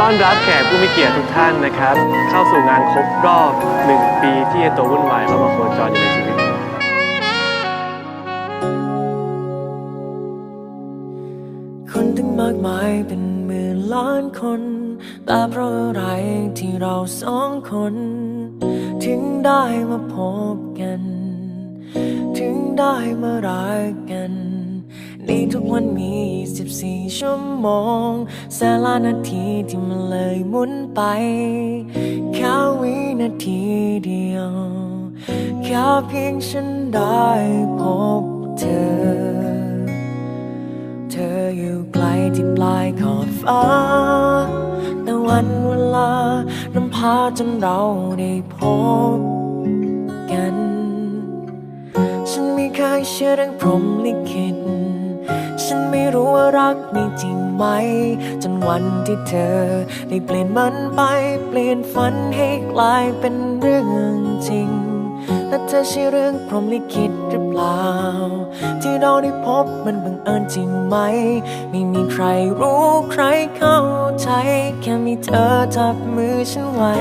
ต้อนรับแขกผู้มีเกียรติทุกท่านนะครับ เข้าสู่งานครบรอบ 1 ปีที่ไอ้ตัววุ่นวายเข้ามาโคจรอยู่ในชีวิต คนตั้งมากมายเป็นหมื่นล้านคน แต่เพราะอะไรที่เราสองคน ถึงได้มาพบกัน ถึงได้มารักกัน ในทุกวันมี 24 ชั่วโมงแสนล้านนาทีที่มันเลยหมุนไปแค่วินาทีเดียวแค่เพียงฉันได้พบเธอ เธออยู่ไกลที่ปลายขอบฟ้า แต่วันเวลานำพาจนเราได้พบ เคยเชื่อเรื่องพรหมลิขิตฉันไม่รู้ว่ารักมีจริงไหม จนวันที่เธอ ได้เปลี่ยนมันไป เปลี่ยนฝันให้กลายเป็นเรื่องจริงและเธอใช่เรื่องพรหมลิขิตหรือเปล่า ที่เราได้พบมันบังเอิญจริงไหม ไม่มีใครรู้ใครเข้าใจ แค่มีเธอจับมือฉันไว้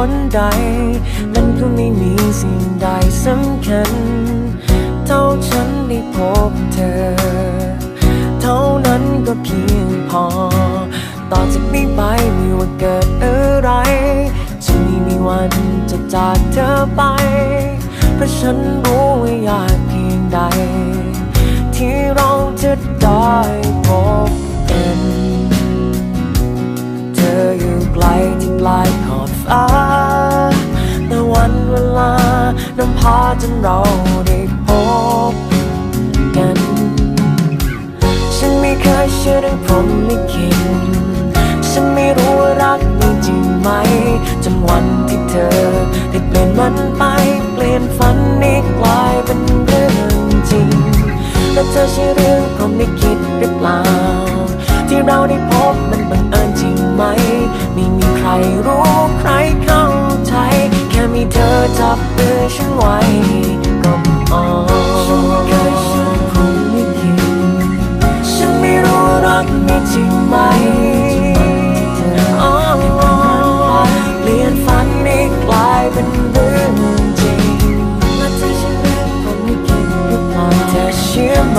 เหตุผลใด มันก็ไม่มีสิ่งใดสำคัญ เท่าฉันได้พบเธอ เท่านั้นก็เพียงพอ ต่อจากนี้ไปไม่ว่าเกิดอะไรจะไม่มีวันจะจากเธอไป เพราะฉันรู้ว่ายากเพียงใด ที่เราจะได้พบกัน เธออยู่ไกลที่ปลาย จนเราได้พบกัน ฉันไม่เคยเชื่อเรื่องพรหมลิขิตฉันไม่รู้ว่ารักมีจริงไหมจนวันที่เธอได้เปลี่ยนมันไป เปลี่ยนฝันนี้กลายเป็นเรื่องจริง และเธอใช่เรื่องพรหมลิขิตหรือเปล่า ที่เราได้พบมันบังเอิญจริงไหม ไม่มีใครรู้ใครเขา แค่เธอจับมือฉันไว้ก็พอฉันไม่เคยเชื่อพรหมลิขิตฉันไม่รู้รักมีจริงไหมอ๋อเปลี่ยนฝันนี้กลายเป็นเรื่องจริงและเธอใช่เรื่องผมไม่คิดหรือเปล่าเธอเชื่อไหม